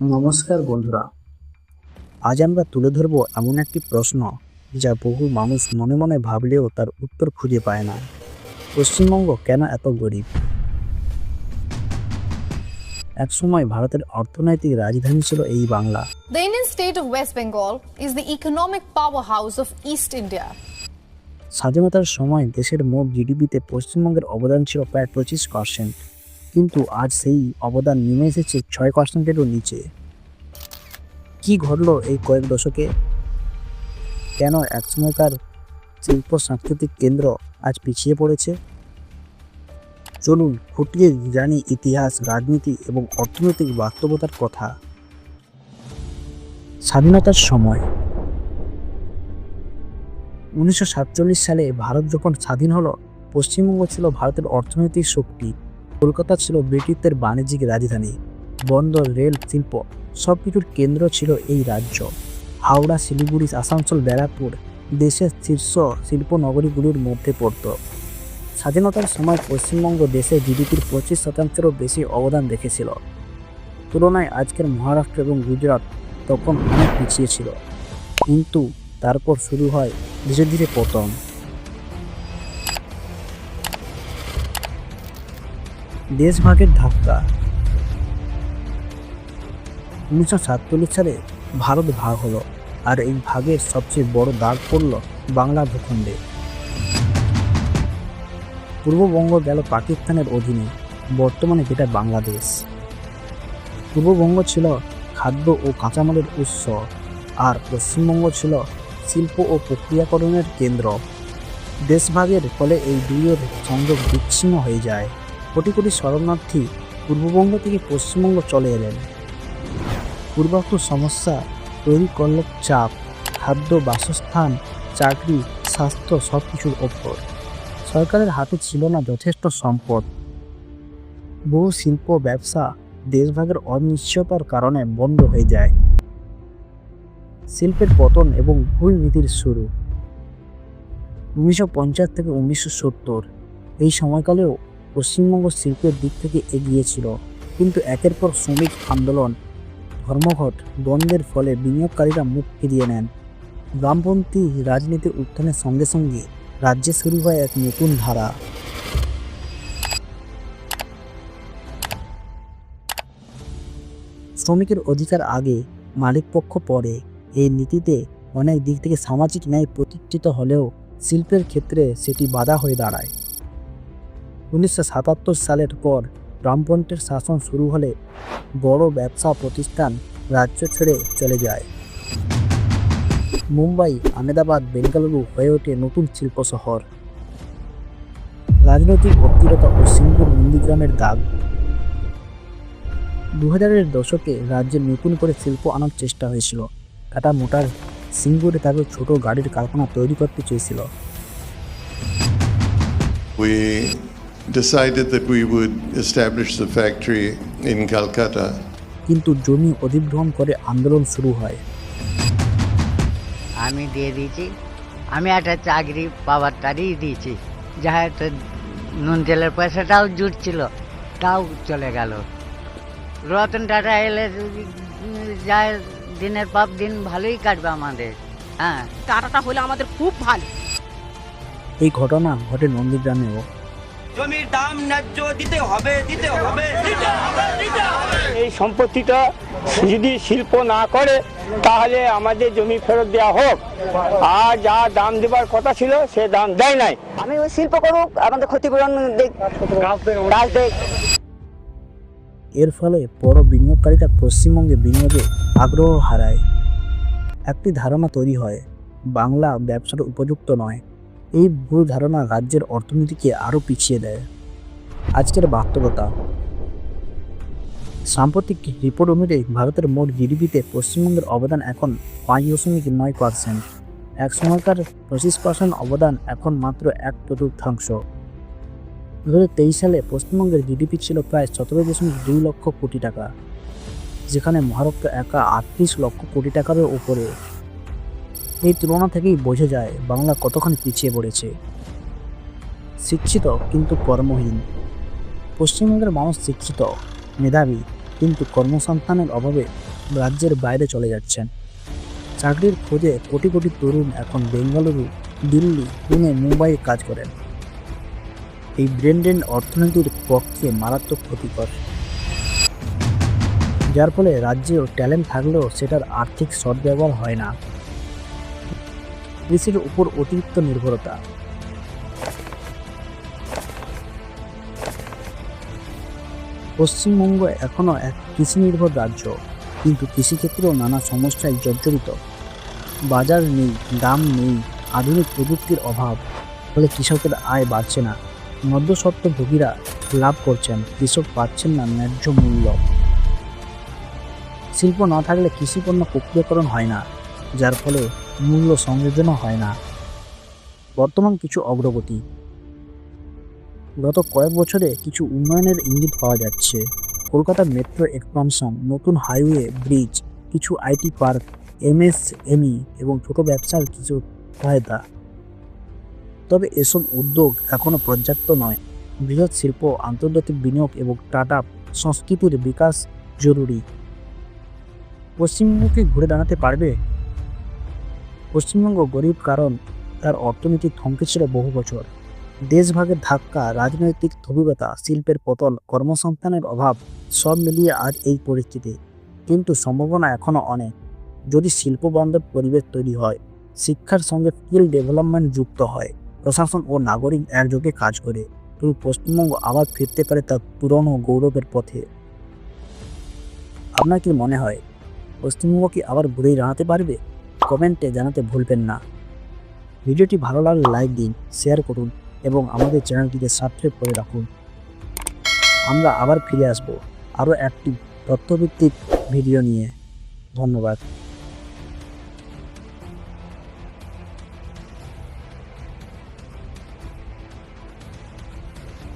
নমস্কার বন্ধুরা। আজ আমরা তুলে ধরব এমন একটি প্রশ্ন যা বহু মানুষ মনে মনে ভাবলেও তার উত্তর খুঁজে পায় না। পশ্চিমবঙ্গ কেন এত গরিব? একসময় ভারতের অর্থনৈতিক রাজধানী ছিল এই Bangla. The Indian state of West Bengal is the economic powerhouse of East India. স্বাধীনতার সময় দেশের মোট জিডিপিতে পশ্চিমবঙ্গের অবদান ছিল প্রায় পঁচিশ পার্সেন্ট কিন্তু আজ সেই অবদান নেমে এসেছে ছয় পার্সেন্টেরও নিচে। কি ঘটলো এই কয়েক দশকে? কেন একসময়কার শিল্প সাংস্কৃতিক কেন্দ্র আজ পিছিয়ে পড়েছে? চলুন খুঁটিয়ে জানি ইতিহাস, রাজনীতি এবং অর্থনৈতিক বাস্তবতার কথা। স্বাধীনতার সময়। উনিশশো সাতচল্লিশ সালে ভারত যখন স্বাধীন হলো, পশ্চিমবঙ্গ ছিল ভারতের অর্থনৈতিক শক্তি। কলকাতা ছিল ব্রিটিশদের বাণিজ্যিক রাজধানী। বন্দর, রেল, শিল্প সব কিছুর কেন্দ্র ছিল এই রাজ্য। হাওড়া, শিলিগুড়ি, আসানসোল, ব্যারাকপুর দেশের শীর্ষ শিল্প নগরীগুলোর মধ্যে পড়ত। স্বাধীনতার সময় পশ্চিমবঙ্গ দেশে জিডিপির পঁচিশ শতাংশেরও বেশি অবদান রেখেছিল তুলনায় আজকের মহারাষ্ট্র এবং গুজরাট তখন অনেক পিছিয়ে ছিল। কিন্তু তারপর শুরু হয় ধীরে ধীরে পতন। দেশভাগের ধাক্কা উনিশশো সাতচল্লিশ সালে ভারত ভাগ হলো আর এই ভাগের সবচেয়ে বড় দাগ পড়ল বাংলা ভূখণ্ডে। পূর্ববঙ্গ গেল পাকিস্তানের অধীনে, বর্তমানে যেটা বাংলাদেশ। পূর্ববঙ্গ ছিল খাদ্য ও কাঁচামালের উৎস আর পশ্চিমবঙ্গ ছিল শিল্প ও প্রক্রিয়াকরণের কেন্দ্র। দেশভাগের ফলে এই দুইয়ের সংযোগ বিচ্ছিন্ন হয়ে যায়। কোটি কোটি শরণার্থী পূর্ববঙ্গ থেকে পশ্চিমবঙ্গ চলে এলেন। পূর্বাক্ষ সমস্যা তৈরি করল চাপ, খাদ্য, বাসস্থান, চাকরি, স্বাস্থ্য সব কিছুর ওপর। সরকারের হাতে ছিল না যথেষ্ট সম্পদ। বহু শিল্প, ব্যবসা দেশভাগের অনিশ্চয়তার কারণে বন্ধ হয়ে যায়। শিল্পের পতন এবং ভুল নীতির শুরু। উনিশশো পঞ্চাশ থেকে উনিশশো সত্তর এই সময়কালেও পশ্চিমবঙ্গ শিল্পের দিক থেকে এগিয়ে ছিল। কিন্তু একের পর শ্রমিক আন্দোলন ধর্মঘট বন্ধের ফলে বিনিয়োগকারীরা মুখ ফিরিয়ে নেন। বামপন্থী রাজনীতির উত্থানের সঙ্গে সঙ্গে রাজ্যে শুরু হয় এক নতুন ধারা। শ্রমিকের অধিকার আগে মালিকপক্ষ পরে। এই নীতিতে অনেক দিক থেকে সামাজিক ন্যায় প্রতিষ্ঠিত হলেও শিল্পের ক্ষেত্রে সেটি বাধা হয়ে দাঁড়ায়। উনিশশো সাতাত্তর সালের পর বামপন্থের শাসন শুরু হলে বড় ব্যবসা প্রতিষ্ঠান রাজ্য ছেড়ে চলে যায়। মুম্বাই, আহমেদাবাদ, বেঙ্গালুরু হয়ে ওঠে নতুন শিল্প শহর। রাজনৈতিক অস্থিরতা ও সিঙ্গুর নন্দীগ্রামের দাগ। দু হাজারের দশকে রাজ্যে নতুন করে শিল্প আনার চেষ্টা হয়েছিল। টাটা মোটার সিঙ্গুরে তাদের ছোট গাড়ির কারখানা তৈরি করতে চেয়েছিল। Decided that we would establish the factory in Calcutta. কিন্তু জমি অধিগ্রহণ করে আন্দোলন শুরু হয়। আমি দিয়ে দিয়েছি। আমি একটা চাকরি পাওয়ার তারই দিয়েছি। যাহা একটা নুন তেলের পয়সাটাও জুটছিল তাও চলে গেল। রতন টাটা এলে যায় দিনের পর দিন ভালোই কাটবে আমাদের। হ্যাঁ। টাটাটা হলে আমাদের খুব ভালো। এই ঘটনা ঘটে নন্দীগ্রামেও। জমির দাম ন্যায্য দিতে হবে দিতে হবে দিতে হবে দিতে হবে। এই সম্পত্তিটা যদি শিল্প না করে তাহলে আমাদের জমি ফেরত দেওয়া হোক। আর যা দাম দেবার কথা ছিল সে দাম দেয় নাই। আমি ওই শিল্প করুক আমাদের ক্ষতিপূরণ দিক কাজ দেখ এর ফলে বড় বিনিয়োগকারীরা পশ্চিমবঙ্গে বিনিয়োগে আগ্রহ হারায়। একটি ধারণা তৈরি হয় বাংলা ব্যবসার উপযুক্ত নয়। এই ভুল ধারণা রাজ্যের অর্থনীতিকে আরও পিছিয়ে দেয়। আজকের বাস্তবতা। সাম্প্রতিক রিপোর্ট অনুযায়ী ভারতের মোট জিডিপিতে পশ্চিমবঙ্গের অবদান এখন পাঁচ দশমিক নয় পার্সেন্ট। এক সময়কার পঁচিশ পার্সেন্ট অবদান এখন মাত্র এক চতুর্থাংশ। দু হাজার তেইশ সালে পশ্চিমবঙ্গের জিডিপি ছিল প্রায় সতেরো দশমিক দুই লক্ষ কোটি টাকা, যেখানে মহারাষ্ট্র একা আটত্রিশ লক্ষ কোটি টাকারও উপরে। এই তুলনা থেকেই বোঝা যায় বাংলা কতখানি পিছিয়ে পড়েছে। শিক্ষিত কিন্তু কর্মহীন। পশ্চিমবঙ্গের মানুষ শিক্ষিত, মেধাবী, কিন্তু কর্মসংস্থানের অভাবে রাজ্যের বাইরে চলে যাচ্ছেন। চাকরির খোঁজে কোটি কোটি তরুণ এখন বেঙ্গালুরু, দিল্লি, পুনে, মুম্বাইয়ে কাজ করেন। এই ব্রেন ড্রেন অর্থনীতির পক্ষে মারাত্মক ক্ষতিকর। যার ফলে রাজ্যেও ট্যালেন্ট থাকলেও সেটার আর্থিক সদ্ব্যবহার হয় না। কৃষির উপর অতিরিক্ত নির্ভরতা। পশ্চিমবঙ্গ এখনও এক কৃষি নির্ভর রাজ্য, কিন্তু কৃষিক্ষেত্রেও নানা সমস্যায় জর্জরিত। বাজার নেই, দাম নেই, আধুনিক প্রযুক্তির অভাব, ফলে কৃষকের আয় বাড়ছে না। মধ্যস্বত্বভোগীরা লাভ করছেন, কৃষক পাচ্ছেন না ন্যায্য মূল্য। শিল্প না থাকলে কৃষিপণ্য প্রক্রিয়াকরণ হয় না, যার ফলে মূল্য সংযোজনও হয় না। বর্তমান কিছু অগ্রগতি। গত কয়েক বছরে কিছু উন্নয়নের ইঙ্গিত পাওয়া যাচ্ছে। কলকাতা মেট্রো এক্সপানশন নতুন হাইওয়ে, ব্রিজ, কিছু আইটি পার্ক, এমএসএমই এবং ছোট ব্যবসার কিছু সহায়তা। তবে এসব উদ্যোগ এখনও পর্যাপ্ত নয়। বৃহৎ শিল্প, আন্তর্জাতিক বিনিয়োগ এবং টাটা সংস্কৃতির বিকাশ জরুরি। পশ্চিমবঙ্গকে ঘুরে দাঁড়াতে পারবে পশ্চিমবঙ্গ গরিব কারণ তার অর্থনীতি থমকে ছিল বহু বছর। দেশভাগের ধাক্কা, রাজনৈতিক স্থবিরতা, শিল্পের পতন, কর্মসংস্থানের অভাব সব মিলিয়ে আজ এই পরিস্থিতি। কিন্তু সম্ভাবনা এখনও অনেক। যদি শিল্প বান্ধব পরিবেশ তৈরি হয়, শিক্ষার সঙ্গে স্কিল ডেভেলপমেন্ট যুক্ত হয়, প্রশাসন ও নাগরিক একযোগে কাজ করে, তবু পশ্চিমবঙ্গ আবার ফিরতে পারে তার পুরনো গৌরবের পথে। আপনার কি মনে হয়, পশ্চিমবঙ্গ কি আবার ঘুরেই দাঁড়াতে পারবে? কমেন্টে জানাতে ভুলবেন না। ভিডিওটি ভালো লাগলে লাইক দিন, শেয়ার করুন এবং আমাদের চ্যানেলটিকে সাবস্ক্রাইব করে রাখুন। আমরা আবার ফিরে আসব আরও একটি তথ্যভিত্তিক ভিডিও নিয়ে। ধন্যবাদ।